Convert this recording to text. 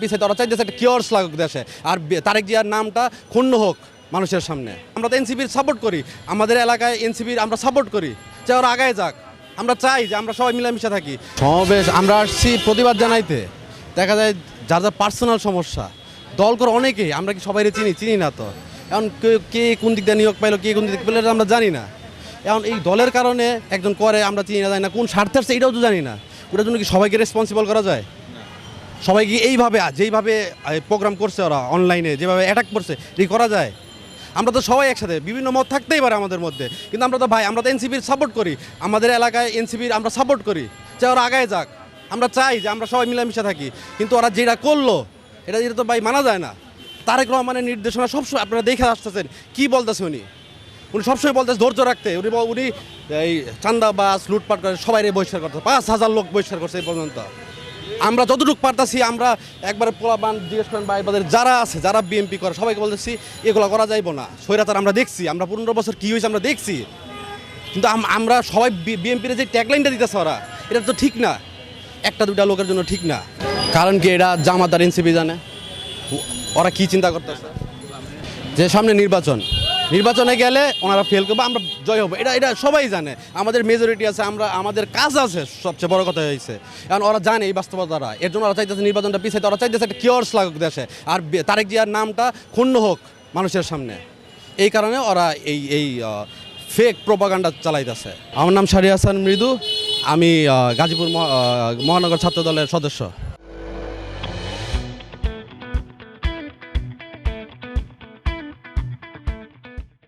পিছিয়ে তারা চাইতেছে একটা কিওর্স লাগুক দেশে। আর তারেক জিয়ার নামটা ক্ষুণ্ণ হোক মানুষের সামনে। আমরা তো এনসিপির সাপোর্ট করি। আমাদের এলাকায় এনসিপির আমরা সাপোর্ট করি। যে ওরা আগায় যাক। আমরা চাই যে আমরা সবাই মিলেমিশে থাকি। সমাবেশ, আমরা আসছি প্রতিবাদ জানাইতে। দেখা যায় যার যার পার্সোনাল সমস্যা। দল করে অনেকেই, আমরা কি সবাই চিনি? চিনি না তো। এখন কে- কোন দিক দিয়ে নিয়োগ পাইলো, কে কোন দিক পেল আমরা জানি না। এখন এই দলের কারণে একজন করে, আমরা চিনি না, জানি না। কোন স্বার্থে এটাও তো জানি না। ওটার জন্য কি সবাইকে রেসপন্সিবল করা যায়? সবাই কি এইভাবে, যেইভাবে প্রোগ্রাম করছে ওরা অনলাইনে যেভাবে অ্যাটাক করছে এই করা যায়? আমরা তো সবাই একসাথে, বিভিন্ন মত থাকতেই পারে আমাদের মধ্যে। কিন্তু আমরা তো ভাই, আমরা তো এনসিপির সাপোর্ট করি। আমাদের এলাকায় এনসিপির আমরা সাপোর্ট করি। যে ওরা আগায় যাক। আমরা চাই যে আমরা সবাই মিলেমিশে থাকি। কিন্তু ওরা যেটা করল, এটা যেটা তো ভাই মানা যায় না। তারেক রহমানের নির্দেশনা সবসময় আপনারা দেখে আসতেছেন। কি বলতেছে উনি? উনি সবসময় বলতেছে ধৈর্য রাখতে। উনি উনি এই চান্দাবাস লুটপাট করে সবাই বহিষ্কার করতে। পাঁচ হাজার লোক বহিষ্কার করছে এই পর্যন্ত। আমরা যতটুকু পারতাছি, আমরা একবারে পোলাবান জিজ্ঞেস করেন বাদের যারা আছে, যারা বিএমপি করে, সবাইকে বলতেছি, এগুলো করা যাইব না। স্বৈরাচার আমরা দেখছি, আমরা পনেরো বছর কী হয়েছে আমরা দেখছি। কিন্তু আম- আমরা সবাই বিএমপির যে ট্যাগলাইনটা দিতেছে ওরা, এটা তো ঠিক না। একটা দুটা লোকের জন্য ঠিক না। কারণ কি এটা জামাতার এনসিপি জানে? ওরা কি চিন্তা করতেছে? যে সামনে নির্বাচন। নির্বাচনে গেলে ওনারা ফেল করবে, আমরা জয় হব। এটা এটা সবাই জানে। আমাদের মেজরিটি আছে, আমরা আমাদের কাজ আছে, সবচেয়ে বড় কথা হয়েছে কারণ ওরা জানে এই বাস্তবতারা এর জন্য ওরা চাইতেছে নির্বাচনটা পিছিয়ে ওরা চাইতেছে একটা কিওর্স লাগুক দেশে। আর তারেক জিয়ার নামটা ক্ষুণ্ণ হোক মানুষের সামনে। এই কারণে ওরা এই এই ফেক প্রোপাগান্ডা চালাইতেছে। আমার নাম শারি হাসান মৃদু, আমি গাজীপুর মহানগর ছাত্র দলের সদস্য।